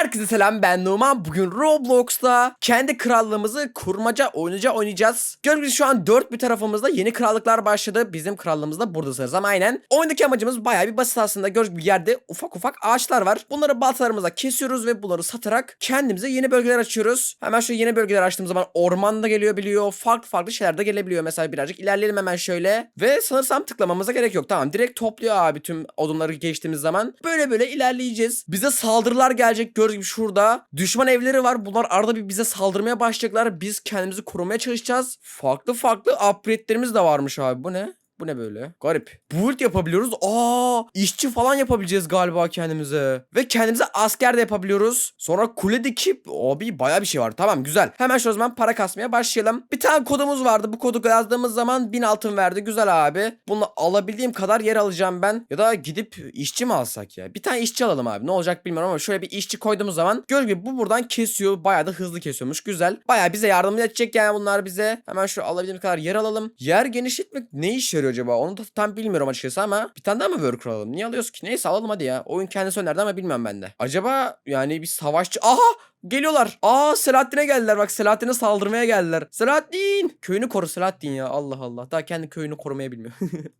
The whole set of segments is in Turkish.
Herkese selam ben Numan. Bugün Roblox'ta kendi krallığımızı kurmaca oyunca oynayacağız. Gördüğünüz şu an dört bir tarafımızda yeni krallıklar başladı. Bizim krallığımız da burada sanırsam aynen. Oyundaki amacımız bayağı bir basit aslında. Gördüğünüz gibi yerde ufak ufak ağaçlar var. Bunları baltalarımızla kesiyoruz ve bunları satarak kendimize yeni bölgeler açıyoruz. Hemen şu yeni bölgeler açtığım zaman orman da geliyor biliyor. Farklı farklı şeyler de gelebiliyor. Mesela birazcık ilerleyelim hemen şöyle. Ve sanırsam tıklamamıza gerek yok. Tamam direkt topluyor abi tüm odunları geçtiğimiz zaman. Böyle böyle ilerleyeceğiz. Bize saldırılar gelecek. Gördüğünüz gibi şurada. Düşman evleri var. Bunlar arada bir bize saldırmaya başlayacaklar. Biz kendimizi korumaya çalışacağız. Farklı farklı upgrade'lerimiz de varmış abi. Bu ne? Bu ne böyle? Garip. Build yapabiliyoruz. Aa, işçi falan yapabileceğiz galiba kendimize. Ve kendimize asker de yapabiliyoruz. Sonra kule dikip abi baya bir şey var. Tamam güzel. Hemen şu zaman para kasmaya başlayalım. Bir tane kodumuz vardı. Bu kodu yazdığımız zaman 1000 altın verdi. Güzel abi. Bunu alabildiğim kadar yer alacağım ben. Ya da gidip işçi mi alsak ya? Bir tane işçi alalım abi. Ne olacak bilmiyorum ama şöyle bir işçi koyduğumuz zaman gördüğünüz gibi bu buradan kesiyor. Bayağı da hızlı kesiyormuş. Güzel. Bayağı bize yardım edecek yani bunlar bize. Hemen şu alabildiğim kadar yer alalım. Yer genişletmek ne işe yarıyor acaba? Onu da tam bilmiyorum açıkçası ama bir tane daha mı worker alalım? Niye alıyoruz ki? Neyse alalım hadi ya. Oyun kendisi önerdi ama bilmiyorum ben de. Acaba yani bir savaşçı... Aha! Geliyorlar. Aa Selahattin'e geldiler. Bak Selahattin'e saldırmaya geldiler. Selahattin! Köyünü koru Selahattin ya. Allah Allah. Daha kendi köyünü korumaya bilmiyor.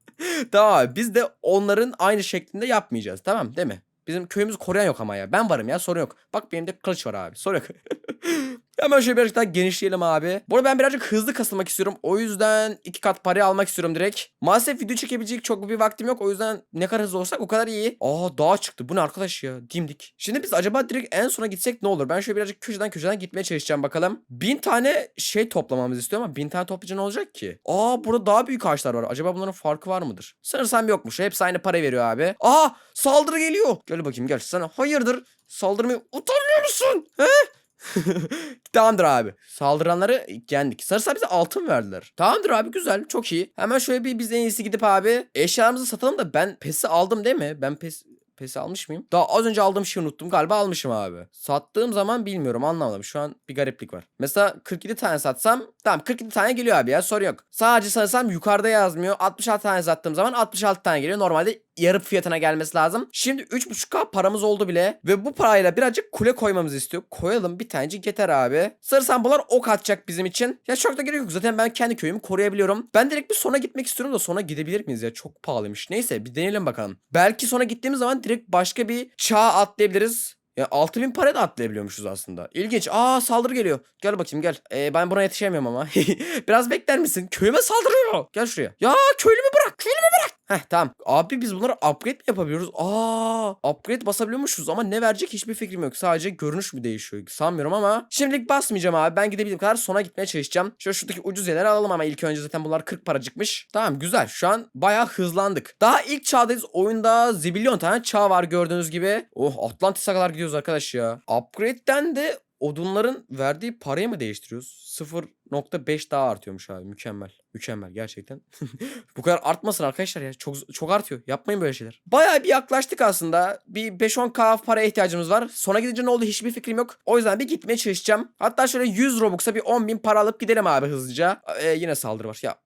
tamam. Biz de onların aynı şeklinde yapmayacağız. Tamam değil mi? Bizim köyümüzü koruyan yok ama ya. Ben varım ya sorun yok. Bak benim de kılıç var abi. Sorun yok. Hemen şöyle birazcık daha genişleyelim abi. Bu arada ben birazcık hızlı kasılmak istiyorum. O yüzden iki kat parayı almak istiyorum direkt. Maalesef video çekebilecek çok bir vaktim yok. O yüzden ne kadar hızlı olsak o kadar iyi. Aa dağ çıktı. Bu ne arkadaş ya? Dimdik. Şimdi biz acaba direkt en sona gitsek ne olur? Ben şöyle birazcık köşeden köşeden gitmeye çalışacağım bakalım. Bin tane şey toplamamızı istiyor ama bin tane toplayınca ne olacak ki? Aa burada daha büyük ağaçlar var. Acaba bunların farkı var mıdır? Sanırsam yokmuş. Hepsi aynı para veriyor abi. Aa saldırı geliyor. Gel bakayım gel. Sana hayırdır? Saldırmaya utanmıyor musun? He? Tamamdır abi. Saldıranları yendik. Sarısa bize altın verdiler. Tamamdır abi güzel. Çok iyi. Hemen şöyle bir biz en iyisi gidip abi eşyalarımızı satalım da ben pesi aldım değil mi? Ben pes Pesi almış mıyım? Daha az önce aldığım şeyi unuttum. Galiba almışım abi. Sattığım zaman bilmiyorum anlamadım. Şu an bir gariplik var. Mesela 47 tane satsam tamam 47 tane geliyor abi ya sorun yok. Sadece sanırsam yukarıda yazmıyor. 66 tane sattığım zaman 66 tane geliyor. Normalde yarı fiyatına gelmesi lazım. Şimdi 3.5k paramız oldu bile. Ve bu parayla birazcık kule koymamızı istiyor. Koyalım bir tanecik yeter abi. Sanırsam bunlar ok atacak bizim için. Ya çok da gerek yok. Zaten ben kendi köyümü koruyabiliyorum. Ben direkt bir sona gitmek istiyorum da sona gidebilir miyiz ya? Çok pahalıymış. Neyse bir deneyelim bakalım. Belki sona gittiğimiz zaman direkt başka bir çağ atlayabiliriz. Ya 6000 para da atlayabiliyormuşuz aslında. İlginç. Aa saldırı geliyor. Gel bakayım gel. Ee, ben buna yetişemiyorum ama. Biraz bekler misin? Köyüme saldırıyor. Gel şuraya. Ya köylümü bırak. Köylümü. Heh tamam. Abi biz bunları upgrade mi yapabiliyoruz? Aa upgrade basabiliyormuşuz ama ne verecek hiçbir fikrim yok. Sadece görünüş mü değişiyor? Sanmıyorum ama. Şimdilik basmayacağım abi. Ben gidebildiğim kadar sona gitmeye çalışacağım. Şöyle şuradaki ucuz yerleri alalım ama ilk önce zaten bunlar 40 paracıkmış. Tamam güzel. Şu an bayağı hızlandık. Daha ilk çağdayız. Oyunda zibilyon tane çağ var gördüğünüz gibi. Oh Atlantis'e kadar gidiyoruz arkadaş ya. Upgrade'den de odunların verdiği parayı mı değiştiriyoruz? 0.5 daha artıyormuş abi. Mükemmel. Mükemmel gerçekten. Bu kadar artmasın arkadaşlar ya. Çok çok artıyor. Yapmayın böyle şeyler. Bayağı bir yaklaştık aslında. Bir 5-10k para ihtiyacımız var. Sona gidince ne oldu hiçbir fikrim yok. O yüzden bir gitmeye çalışacağım. Hatta şöyle 100 Robux'a bir 10.000 para alıp gidelim abi hızlıca. Ee, yine saldırı var. Ya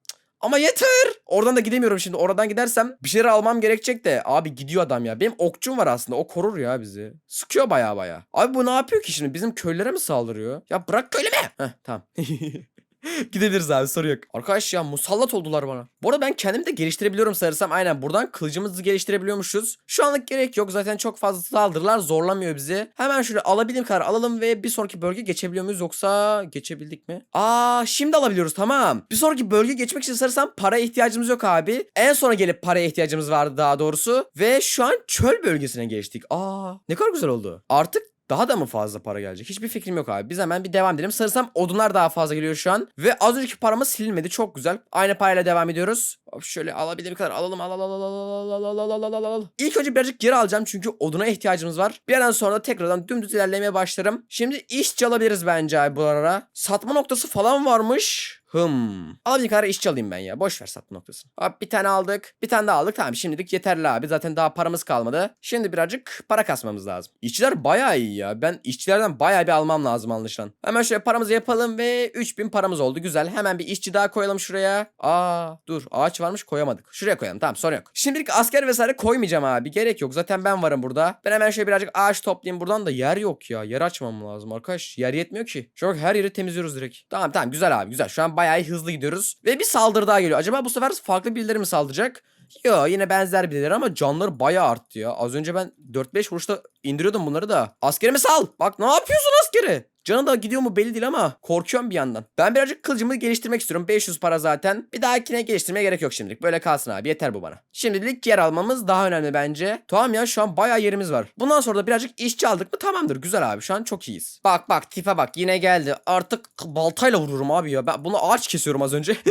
ama yeter. Oradan da gidemiyorum şimdi. Oradan gidersem bir şeyler almam gerekecek de. Abi gidiyor adam ya. Benim okçum var aslında. O korur ya bizi. Sıkıyor baya baya. Abi bu ne yapıyor ki şimdi? Bizim köylere mi saldırıyor? Ya bırak köyleme. Heh tamam. Gidebiliriz abi soru yok. Arkadaş ya musallat oldular bana. Bu arada ben kendimi de geliştirebiliyorum sanırsam. Aynen buradan kılıcımızı geliştirebiliyormuşuz. Şu anlık gerek yok. Zaten çok fazla saldırılar zorlamıyor bizi. Hemen şöyle alabildiğim kadar alalım ve bir sonraki bölge geçebiliyor muyuz yoksa geçebildik mi? Aa şimdi alabiliyoruz tamam. Bir sonraki bölge geçmek için sanırsam para ihtiyacımız yok abi. En sona gelip paraya ihtiyacımız vardı daha doğrusu. Ve şu an çöl bölgesine geçtik. Aa ne kadar güzel oldu. Artık daha da mı fazla para gelecek? Hiçbir fikrim yok abi. Biz hemen bir devam edelim. Sanırsam odunlar daha fazla geliyor şu an. Ve az önceki paramız silinmedi. Çok güzel. Aynı parayla devam ediyoruz. Şöyle alabildiğim kadar alalım. Al al al al al al al al al al al. İlk önce birazcık geri alacağım çünkü oduna ihtiyacımız var. Bir yerden sonra da tekrardan dümdüz ilerlemeye başlarım. Şimdi işçi alabiliriz bence abi bu ara. Satma noktası falan varmış. Hım. Alabildiğim kadar işçi alayım ben ya. Boş ver satma noktasını. Hop bir tane aldık. Bir tane daha aldık. Tamam şimdilik yeterli abi. Zaten daha paramız kalmadı. Şimdi birazcık para kasmamız lazım. İşçiler bayağı iyi ya. Ben işçilerden bayağı bir almam lazım anlaşılan. Hemen şöyle paramızı yapalım ve 3000 paramız oldu. Güzel. Hemen bir işçi daha koyalım şuraya. Aa dur ağaç var. Varmış koyamadık. Şuraya koyalım tamam sorun yok. Şimdilik asker vesaire koymayacağım abi. Gerek yok. Zaten ben varım burada. Ben hemen şöyle birazcık ağaç toplayayım. Buradan da yer yok ya. Yer açmam lazım arkadaş. Yer yetmiyor ki. An her yeri temizliyoruz direkt. Tamam tamam güzel abi güzel. Şu an bayağı hızlı gidiyoruz. Ve bir saldırı daha geliyor. Acaba bu sefer farklı birileri mi saldıracak? Yo yine benzer birileri ama canları bayağı arttı ya. Az önce ben 4-5 vuruşta indiriyordum bunları da. Askerimi sal. Bak ne yapıyorsun askeri? Canı da gidiyor mu belli değil ama korkuyorum bir yandan. Ben birazcık kılıcımı geliştirmek istiyorum. 500 para zaten. Bir dahakine geliştirmeye gerek yok şimdilik. Böyle kalsın abi yeter bu bana. Şimdilik yer almamız daha önemli bence. Tamam ya şu an bayağı yerimiz var. Bundan sonra da birazcık işçi aldık mı tamamdır. Güzel abi şu an çok iyiyiz. Bak bak tipe bak yine geldi. Artık baltayla vururum abi ya. Ben bunu ağaç kesiyorum az önce.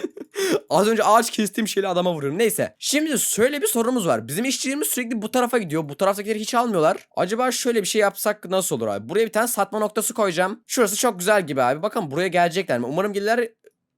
Az önce ağaç kestiğim şeyle adama vuruyorum. Neyse. Şimdi şöyle bir sorunumuz var. Bizim işçilerimiz sürekli bu tarafa gidiyor. Bu taraftakileri hiç almıyorlar. Acaba şöyle bir şey yapsak nasıl olur abi? Buraya bir tane satma noktası koyacağım. Şurası çok güzel gibi abi. Bakın buraya gelecekler mi? Umarım gelirler.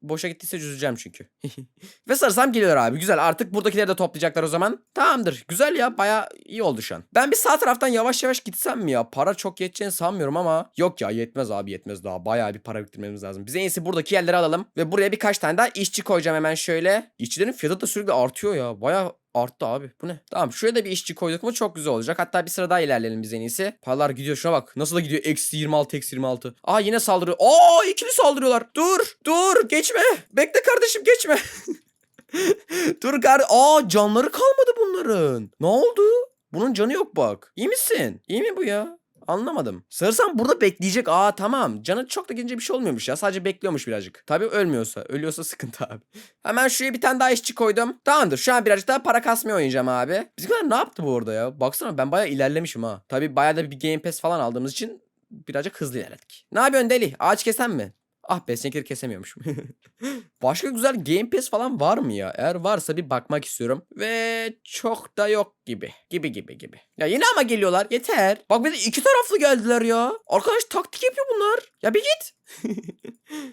Boşa gittiyse üzüleceğim çünkü. Ve sarısam geliyorlar abi. Güzel. Artık buradakileri de toplayacaklar o zaman. Tamamdır. Güzel ya. Baya iyi oldu şu an. Ben bir sağ taraftan yavaş yavaş gitsem mi ya? Para çok yeteceğini sanmıyorum ama. Yok ya yetmez abi yetmez daha. Baya bir para biriktirmemiz lazım. Biz en iyisi buradaki yerleri alalım. Ve buraya birkaç tane daha işçi koyacağım hemen şöyle. İşçilerin fiyatı da sürekli artıyor ya. Baya arttı abi. Bu ne? Tamam şuraya da bir işçi koyduk mu çok güzel olacak. Hatta bir sıra daha ilerleyelim biz en iyisi. Paralar gidiyor şuna bak. Nasıl da gidiyor. Eksi 26 eksi 26. Aa yine saldırıyor. Aa ikili saldırıyorlar. Dur dur geçme. Bekle kardeşim geçme. dur kar. Aa canları kalmadı bunların. Ne oldu? Bunun canı yok bak. İyi misin? İyi mi bu ya? Anlamadım. Sarısan burada bekleyecek. Aa tamam. Canı çok da gelince bir şey olmuyormuş ya. Sadece bekliyormuş birazcık. Tabii ölmüyorsa. Ölüyorsa sıkıntı abi. Hemen şuraya bir tane daha işçi koydum. Tamamdır. Şu an birazcık daha para kasmaya oynayacağım abi. Bizimkiler ne yaptı bu orada ya? Baksana ben bayağı ilerlemişim ha. Tabii bayağı da bir Game Pass falan aldığımız için birazcık hızlı ilerledik. Ne yapıyorsun deli? Ağaç kesen mi? Ah be seninkileri kesemiyormuşum. Başka güzel Game Pass falan var mı ya? Eğer varsa bir bakmak istiyorum. Ve çok da yok gibi. Gibi gibi gibi. Ya yine ama geliyorlar. Yeter. Bak bir de iki taraflı geldiler ya. Arkadaş taktik yapıyor bunlar. Ya bir git.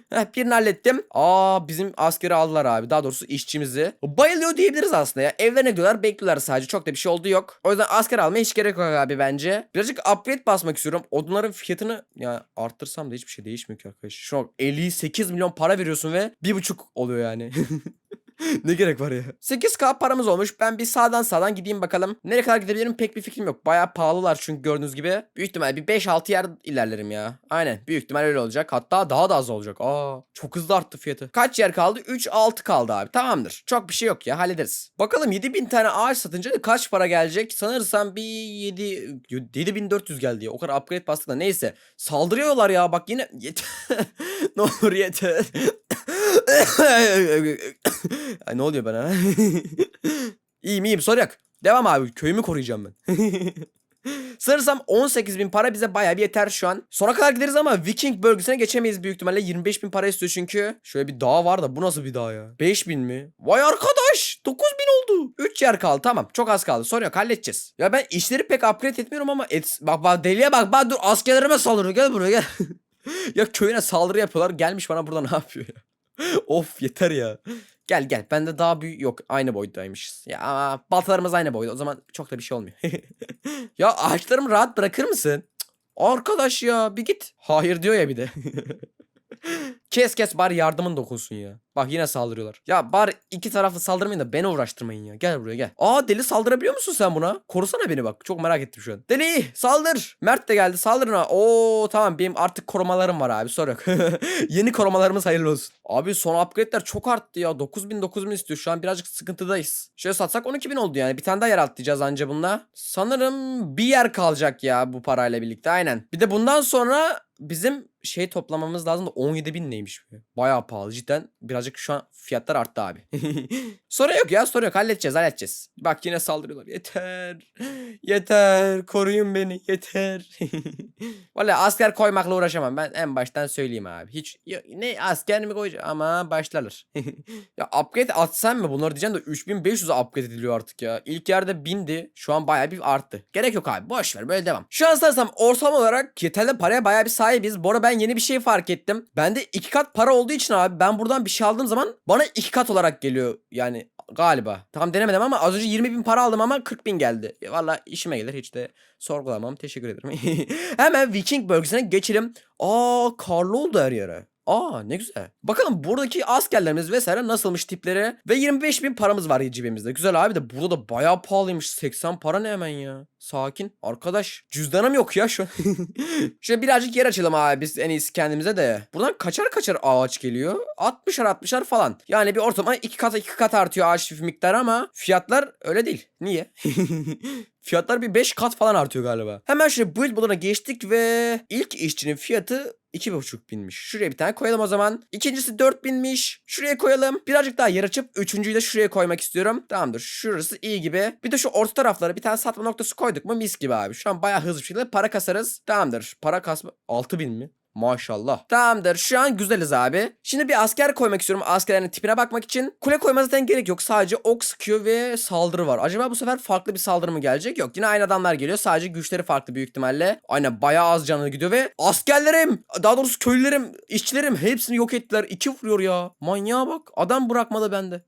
Heh, birini hallettim. Aa bizim askeri aldılar abi. Daha doğrusu işçimizi. Bayılıyor diyebiliriz aslında ya. Evlerine gidiyorlar bekliyorlar sadece. Çok da bir şey oldu yok. O yüzden asker almaya hiç gerek yok abi bence. Birazcık upgrade basmak istiyorum. Odunların fiyatını ya arttırsam da hiçbir şey değişmiyor ki arkadaş. Şu an 58 milyon para veriyorsun ve bir buçuk oluyor yani. ne gerek var ya? 8k paramız olmuş. Ben bir sağdan sağdan gideyim bakalım. Nereye kadar gidebilirim pek bir fikrim yok. Bayağı pahalılar çünkü gördüğünüz gibi. Büyük ihtimal bir 5-6 yer ilerlerim ya. Aynen. Büyük ihtimal öyle olacak. Hatta daha da az olacak. Aa, çok hızlı arttı fiyatı. Kaç yer kaldı? 3-6 kaldı abi. Tamamdır. Çok bir şey yok ya. Hallederiz. Bakalım 7000 tane ağaç satınca da kaç para gelecek? Sanırsam bir 7 7400 geldi ya. O kadar upgrade bastık da neyse. Saldırıyorlar ya. Bak yine ne olur yeter. Ay, ne oluyor bana? iyiyim iyiyim sorun yok. Devam abi köyümü koruyacağım ben. Sanırsam 18 bin para bize bayağı bir yeter şu an. Sona kadar gideriz ama Viking bölgesine geçemeyiz büyük ihtimalle. 25 bin para istiyor çünkü. Şöyle bir dağ var da bu nasıl bir dağ ya? 5 bin mi? Vay arkadaş 9 bin oldu. 3 yer kaldı tamam çok az kaldı. Sorun yok halledeceğiz. Ya ben işleri pek upgrade etmiyorum ama et... bak bak deliye bak bak dur askerlerime saldırıyor gel buraya gel. ya köyüne saldırı yapıyorlar gelmiş bana burada ne yapıyor ya? of yeter ya. Gel gel bende daha büyük yok aynı boydaymışız. Ya ama baltalarımız aynı boyda o zaman çok da bir şey olmuyor. ya ağaçlarımı rahat bırakır mısın? Cık, Arkadaş ya bir git. Hayır diyor ya bir de. kes kes bari yardımın dokunsun ya. Bak yine saldırıyorlar. Ya bari iki taraflı saldırmayın da beni uğraştırmayın ya. Gel buraya gel. Aa deli saldırabiliyor musun sen buna? Korusana beni bak. Çok merak ettim şu an. Deli saldır. Mert de geldi saldırın ha. Oo tamam benim artık korumalarım var abi sorun yok. Yeni korumalarımız hayırlı olsun. Abi son upgrade'ler çok arttı ya. 9000 9000 istiyor. Şu an birazcık sıkıntıdayız. Şöyle satsak 12000 oldu yani. Bir tane daha yer atlayacağız anca bununla. Sanırım bir yer kalacak ya bu parayla birlikte. Aynen. Bir de bundan sonra bizim şey toplamamız lazım da 17 bin neymiş be. Bayağı pahalı cidden. Birazcık şu an fiyatlar arttı abi. sorun yok ya sorun yok halledeceğiz halledeceğiz. Bak yine saldırıyorlar. Yeter. Yeter. Koruyun beni. Yeter. Vallahi asker koymakla uğraşamam. Ben en baştan söyleyeyim abi. Hiç ne asker mi koyacağım ama başlarlar. ya upgrade atsam mı bunları diyeceğim de 3500'e upgrade ediliyor artık ya. İlk yerde 1000'di. Şu an bayağı bir arttı. Gerek yok abi. Boş ver böyle devam. Şu an sanırsam ortalama olarak yeterli paraya bayağı bir sahibiz. Bu arada ben yeni bir şey fark ettim. Bende iki kat para olduğu için abi ben buradan bir şey aldığım zaman bana iki kat olarak geliyor. Yani galiba. Tam denemedim ama az önce 20 bin para aldım ama 40 bin geldi. E, Valla işime gelir hiç de sorgulamam. Teşekkür ederim. Hemen Viking bölgesine geçelim. Aa karlı oldu her yere. Aa ne güzel. Bakalım buradaki askerlerimiz vesaire nasılmış tipleri. Ve 25 bin paramız var cebimizde. Güzel abi de burada da bayağı pahalıymış. 80 para ne hemen ya. Sakin. Arkadaş cüzdanım yok ya şu. Şöyle birazcık yer açalım abi biz en iyisi kendimize de. Buradan kaçar kaçar ağaç geliyor. 60'ar 60'ar falan. Yani bir ortalama 2 kat 2 kat artıyor ağaç miktarı ama fiyatlar öyle değil. Niye? Fiyatlar bir 5 kat falan artıyor galiba. Hemen şöyle build moduna geçtik ve ilk işçinin fiyatı 2,5 binmiş. Şuraya bir tane koyalım o zaman. İkincisi 4 binmiş. Şuraya koyalım. Birazcık daha yer açıp üçüncüyü de şuraya koymak istiyorum. Tamamdır. Şurası iyi gibi. Bir de şu orta taraflara bir tane satma noktası koyduk mu mis gibi abi. Şu an bayağı hızlı bir şekilde para kasarız. Tamamdır. Para kasma 6 bin mi? Maşallah. Tamamdır. Şu an güzeliz abi. Şimdi bir asker koymak istiyorum. Askerlerin tipine bakmak için. Kule koyma zaten gerek yok. Sadece ok sıkıyor ve saldırı var. Acaba bu sefer farklı bir saldırı mı gelecek? Yok. Yine aynı adamlar geliyor. Sadece güçleri farklı büyük ihtimalle. Aynen bayağı az canı gidiyor ve askerlerim, daha doğrusu köylülerim, işçilerim hepsini yok ettiler. İki vuruyor ya. Manyağa bak. Adam bırakmadı bende. Cık,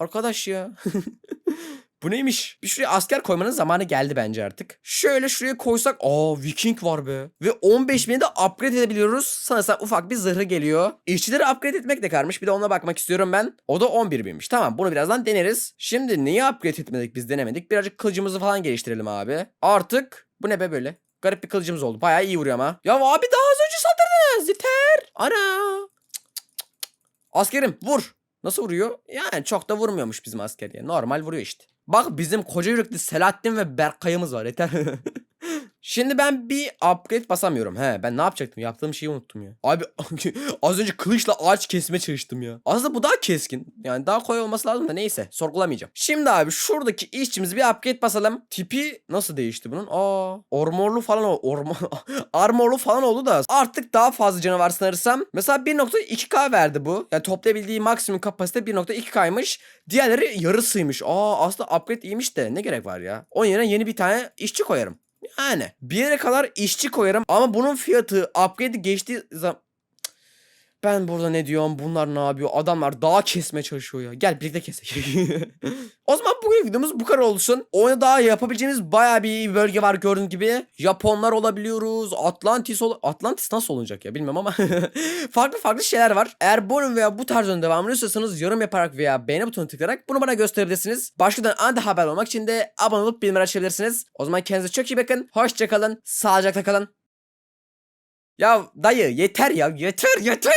Arkadaş ya. Bu neymiş? Bir şuraya asker koymanın zamanı geldi bence artık. Şöyle şuraya koysak. Aa Viking var be. Ve 15 bini de upgrade edebiliyoruz. Sanırsam ufak bir zırhı geliyor. İşçileri upgrade etmek de karmış. Bir de ona bakmak istiyorum ben. O da 11 binmiş. Tamam bunu birazdan deneriz. Şimdi neyi upgrade etmedik biz denemedik. Birazcık kılıcımızı falan geliştirelim abi. Artık bu ne be böyle? Garip bir kılıcımız oldu. Bayağı iyi vuruyor ama. Ya abi daha az önce saldırdınız. Yeter. Ana. Askerim vur. Nasıl vuruyor? Yani çok da vurmuyormuş bizim asker ya. Normal vuruyor işte. Bak bizim koca yürekli Selahattin ve Berkay'ımız var yeter. Şimdi ben bir upgrade basamıyorum. He ben ne yapacaktım? Yaptığım şeyi unuttum ya. Abi az önce kılıçla ağaç kesme çalıştım ya. Aslında bu daha keskin. Yani daha kolay olması lazım da neyse. Sorgulamayacağım. Şimdi abi şuradaki işçimizi bir upgrade basalım. Tipi nasıl değişti bunun? Aa ormorlu falan o. Ormor, armorlu falan oldu da artık daha fazla canavar sanırsam. Mesela 1.2k verdi bu. Yani toplayabildiği maksimum kapasite 1.2k'ymış. Diğerleri yarısıymış. Aa aslında upgrade iyiymiş de ne gerek var ya. Onun yerine yeni bir tane işçi koyarım. Yani bir yere kadar işçi koyarım ama bunun fiyatı upgrade geçtiği zaman... Ben burada ne diyorum bunlar ne yapıyor adamlar dağ kesmeye çalışıyor ya gel birlikte keselim. o zaman bugün videomuz bu kadar olsun. Oyunda daha yapabileceğimiz baya bir bölge var gördüğünüz gibi. Japonlar olabiliyoruz Atlantis ol Atlantis nasıl olacak ya bilmiyorum ama farklı farklı şeyler var. Eğer bu oyun veya bu tarz oyun devamını istiyorsanız yorum yaparak veya beğeni butonuna tıklayarak bunu bana gösterebilirsiniz. Başkadan anda haber olmak için de abone olup bildirimleri açabilirsiniz. O zaman kendinize çok iyi bakın. Hoşçakalın. Sağlıcakla kalın. Ya dayı yeter ya yeter yeter.